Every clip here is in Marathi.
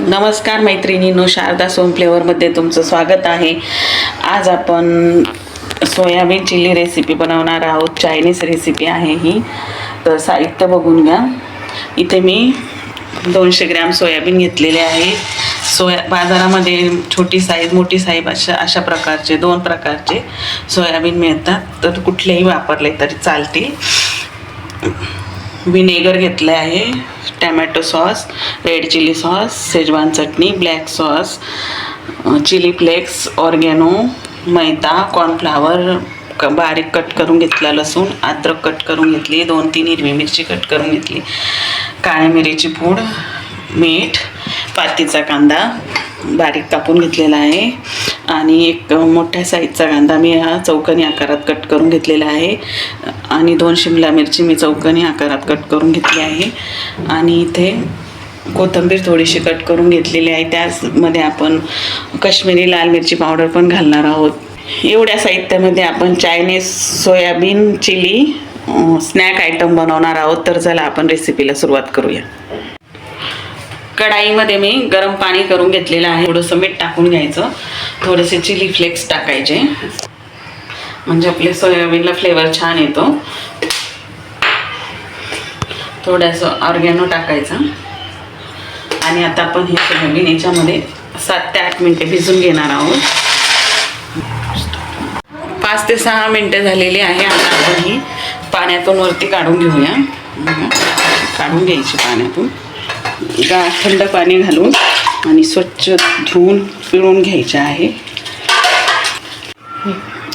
नमस्कार मैत्रिणीनो शारदा सोन फ्लेवरमध्ये तुमचं स्वागत आहे. आज आपण सोयाबीन चिली रेसिपी बनवणार आहोत. चायनीज रेसिपी आहे ही. तर साहित्य बघून घ्या. इथे मी दोनशे ग्रॅम सोयाबीन घेतलेले आहे. सोया बाजारामध्ये छोटी साईज मोठी साईज अशा अशा प्रकारचे दोन प्रकारचे सोयाबीन मिळतात. तर कुठलेही वापरले तरी चालतील. विनेगर घेतलं आहे. Tomato sauce red chilli sauce Schezwan chutney black sauce chilli flakes oregano maida cornflour क बारीक कट करून घेतला लसूण अद्रक कट करून घेतली दोन तीन हिरवी मिरची कट करून घेतली काळ्या मिरीची पूड मीठ पातीचा कांदा बारीक कापून घेतलेला आहे. आणि एक मोठ्या साईजचा कांदा मी हा चौकनी आकारात कट करून घेतलेला आहे. आणि दोन शिमला मिरची मी चौकनी आकारात कट करून घेतली आहे. आणि इथे कोथिंबीर थोडीशी कट करून घेतलेली आहे. त्याचमध्ये आपण काश्मीरी लाल मिरची पावडर पण घालणार आहोत. एवढ्या साहित्यामध्ये आपण Chinese soyabean chilli snack item बनवणार आहोत. तर चला आपण रेसिपीला सुरुवात करूया. कढाईमध्ये मी गरम पाणी करून घेतलेलं आहे. थोडंसं मीठ टाकून घ्यायचं. थोडेसे चिली फ्लेक्स टाकायचे. म्हणजे आपले सोयाबीनला फ्लेवर छान येतो. थोडंसं ऑर्गॅनो टाकायचं. आणि आता आपण हे सोयाबीन याच्यामध्ये सात ते आठ मिनटे भिजून घेणार आहोत. पाच ते सहा मिनटं झालेली आहे. आता आपण ही पाण्यातून वरती काढून घेऊया. काढून घ्यायची पाण्यातून. गा थंड पाणी घालून आणि स्वच्छ धुवून पिळून घ्यायच्या आहे.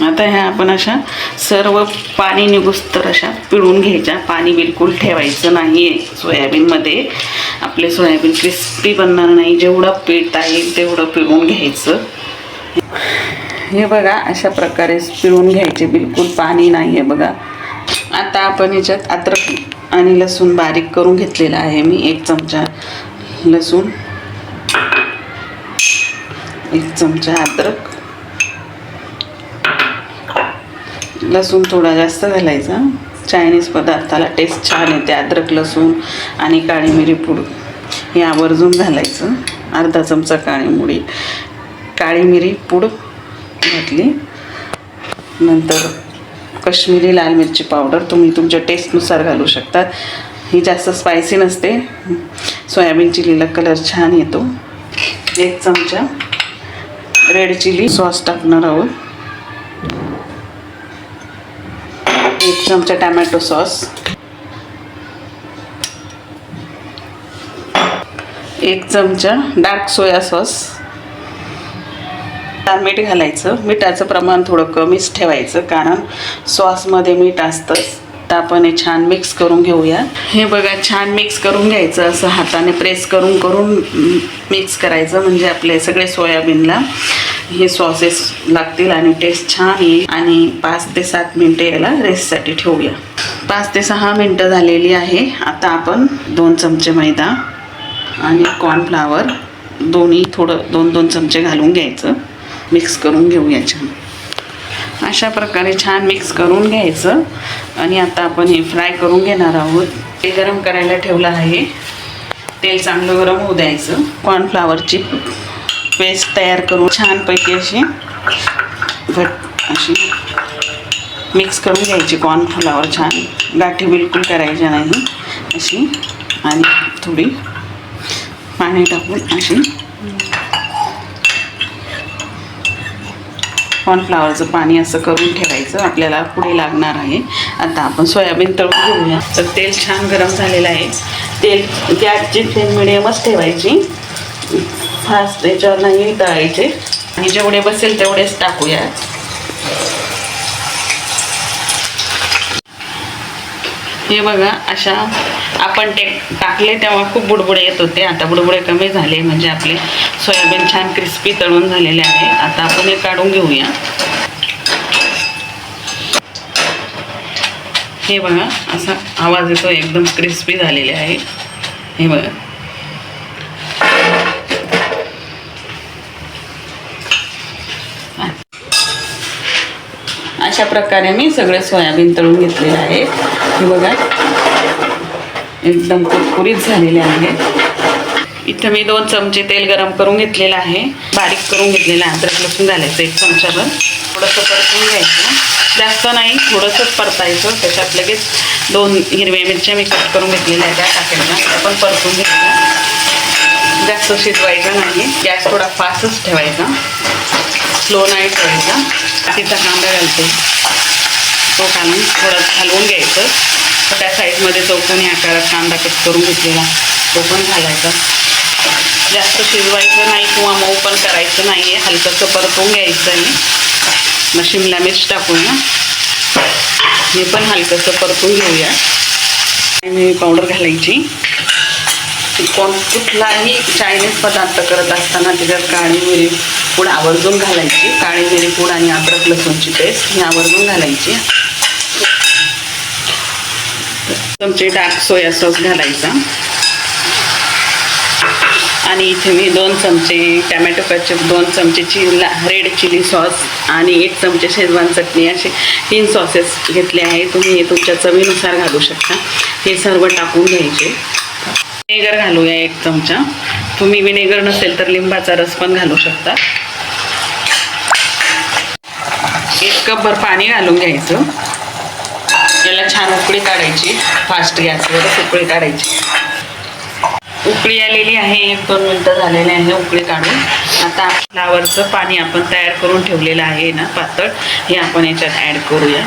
आता ह्या आपण अशा सर्व पाणी निघुस्तर अशा पिळून घ्यायच्या. पाणी बिलकुल ठेवायचं नाही आहे सोयाबीनमध्ये. आपले सोयाबीन क्रिस्पी बनणार नाही. जेवढं पिळता येईल तेवढं पिळून घ्यायचं. हे बघा अशा प्रकारे पिळून घ्यायचे. बिलकुल पाणी नाही आहे बघा. आता आपण याच्यात अद्रक आणि लसूण बारीक करून घेतलेला आहे मी एक चमचा लसूण एक चमचा अद्रक. लसूण थोडा जास्त घालायचा. चायनीज पदार्थाला टेस्ट छान येते अद्रक लसूण आणि काळी मिरी पूड. हे आवर्जून घालायचं. अर्धा चमचा काळी मुळी. काळी मिरी पूड घातली. नंतर कश्मीरी लाल मिरची पावडर तुम्ही तुमच्या टेस्टनुसार घालू शकता ही जास्त स्पायसी नसते. सोयाबीन चिलीला कलर छान येतो. एक चमचा रेड चिली सॉस टाकणार आहोत. एक चमचा टॅमॅटो सॉस एक चमचा डार्क सोया सॉस मीठ घालायचं. मिठाचं प्रमाण थोडं कमीच ठेवायचं कारण सॉसमध्ये मीठ असतंच तर आपण हे छान मिक्स करून घेऊया. हे बघा छान मिक्स करून घ्यायचं असं हाताने प्रेस करून करून मिक्स करायचं म्हणजे आपले सगळे सोयाबीनला. हे सॉसेस लागतील आणि टेस्ट छान येईल. आणि पाच ते सात मिनटे याला रेस्टसाठी ठेवूया. पाच ते सहा मिनटं झालेली आहे. आता आपण दोन चमचे मैदा आणि कॉर्नफ्लावर दोन्ही थोडं दोन दोन चमचे घालून घ्यायचं. मिक्स करून घेऊया छान अशा प्रकारे छान मिक्स करून घ्यायचं. आणि आता आपण हे फ्राय करून घेणार आहोत. ते गरम करायला ठेवलं आहे. तेल चांगलं गरम होऊ द्यायचं. कॉर्नफ्लावरची पेस्ट तयार करून छानपैकी अशी घट अशी मिक्स करून घ्यायची. कॉर्नफ्लावर छान. गाठी बिलकुल करायच्या नाही. अशी आणि थोडी पाणी टाकून अशी कॉर्नफ्लावरचं पाणी असं करून ठेवायचं. आपल्याला पुढे लागणार आहे. आता आपण सोयाबीन तळून घेऊया. तर तेल छान गरम झालेलं आहे. तेल गॅसची फ्लेम मिडियमच ठेवायची. फास्ट याच्यावर नाही तळायचे. आणि जेवढे बसेल तेवढेच टाकूया. हे बघा अशा आपण ते टाकले तेव्हा खूप बुडबुडे येत होते. आता बुडबुडे कमी झाले म्हणजे आपले सोयाबीन छान क्रिस्पी तळून झालेले आहे. आता आपण हे काढून घेऊया. हे बघा असा आवाज येतो एकदम क्रिस्पी झालेले आहे. हे बघा. अशा प्रकारे मी सगळे सोयाबीन तळून घेतलेले आहे. हे बघा. एकदम कुरकुरीत झालेले आहे. इथं मी दोन चमचे तेल गरम करून घेतलेलं आहे. बारीक करून घेतलेलं आहे. अद्रक लसूण घालायचं एक चमच्यावर थोडंसं परतून घ्यायचं. जास्त नाही थोडंसंच परतायचं. त्याच्यात लगेच दोन हिरव्या मिरच्या मी कट करून घेतलेल्या आहेत त्या टाकायच्या त्या पण परतून घ्यायच्या. जास्त शिजवायचं नाही गॅस थोडा फास्टच ठेवायचा. स्लो नाही ठेवायचा. तिचा कांदा घालते. तो घालून थोडं हलवून घ्यायचं. त्या साईजमध्ये चौकोनी आकारात कांदा कट करून घेतलेला तो पण घालायचा. जास्त शिजवायचं नाही किंवा मऊ पण करायचं नाही आहे हलकंसं परतून घ्यायचं आहे मग शिमला मिर्च टाकूया हे पण हलकंसं परतून घेऊया. आणि पावडर घालायची. कोण कुठलाही चायनीज पदार्थ करत असताना त्याच्यात काळी मिरी पूड आवर्जून घालायची. काळी मिरी पूड आणि अद्रक लसूणची पेस्ट ही आवर्जून घालायची. चमचे डार्क सोया सॉस घालायचा. आणि इथे मी दोन चमचे टॅमॅटो कचप दोन चमचे चिला रेड चिली सॉस आणि एक चमचे शेजवान चटणी असे तीन सॉसेस घेतले आहे. तुम्ही हे तुमच्या चवीनुसार घालू शकता. हे सर्व टाकून घ्यायचे. विनेगर घालूया एक चमचा. तुम्ही विनेगर नसेल तर लिंबाचा रस पण घालू शकता. एक कपभर पाणी घालून घ्यायचं. याला छान उकळी काढायची. फास्ट गॅसवरच उकळी काढायची. उकळी आलेली आहे. एक दोन मिनटं झालेले आहे उकळी काढून. आता फ्लावरचं पाणी आपण तयार करून ठेवलेलं आहे ना पातळ. हे आपण याच्यात ॲड करूया.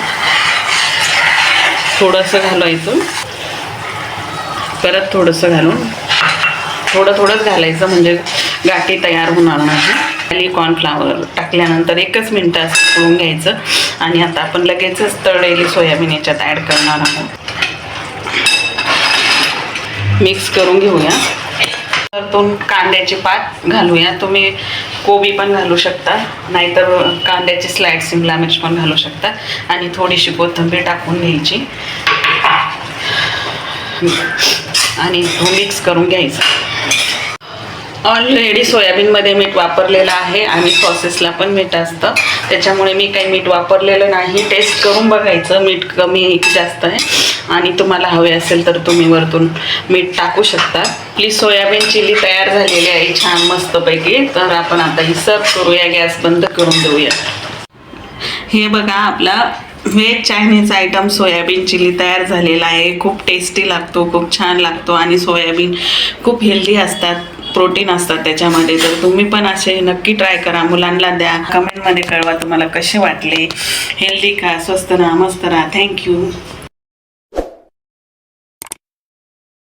थोडंसं घालायचं परत थोडंसं घालून. थोडं थोडंच घालायचं म्हणजे गाठी तयार होणार नाही. खाली कॉर्नफ्लावर टाकल्यानंतर एकच मिनटं असं उकळून घ्यायचं. आणि आता आपण लगेचच तळलेली सोयाबीन याच्यात ॲड करणार आहोत. मिक्स करून घेऊया. परतून कांद्याचे पात घालूया. तुम्ही कोबी पण घालू शकता. नाहीतर कांद्याची स्लाईड सिमला मिर्च पण घालू शकता. आणि थोडीशी कोथिंबीर टाकून घ्यायची. आणि तो मिक्स करून घ्यायचा. ऑलरेडी सोयाबीनमध्ये मीठ वापरलेलं आहे आणि सॉसेसला पण मीठ असतं. त्याच्यामुळे मी काही मीठ वापरलेलं नाही. टेस्ट करून बघायचं. मीठ कमी जास्त आहे. आणि तुम्हाला हवे असेल तर तुम्ही वरतून मीठ टाकू शकता. प्लीज सोयाबीन चिली तयार झालेली आहे. छान मस्तपैकी. तर आपण आता ही सर्व करूया. गॅस बंद करून देऊया. हे बघा आपला veg Chinese item soyabean chilli तयार झालेला आहे. खूप टेस्टी लागतो खूप छान लागतो आणि सोयाबीन खूप हेल्दी असतात. प्रोटीन असतात त्याच्यामध्ये तर तुम्ही पण असे नक्की ट्राय करा. मुलांना द्या. कमेंटमध्ये कळवा तुम्हाला कसे वाटले. हेल्दी खा स्वस्त राहा मस्त राहा. थँक्यू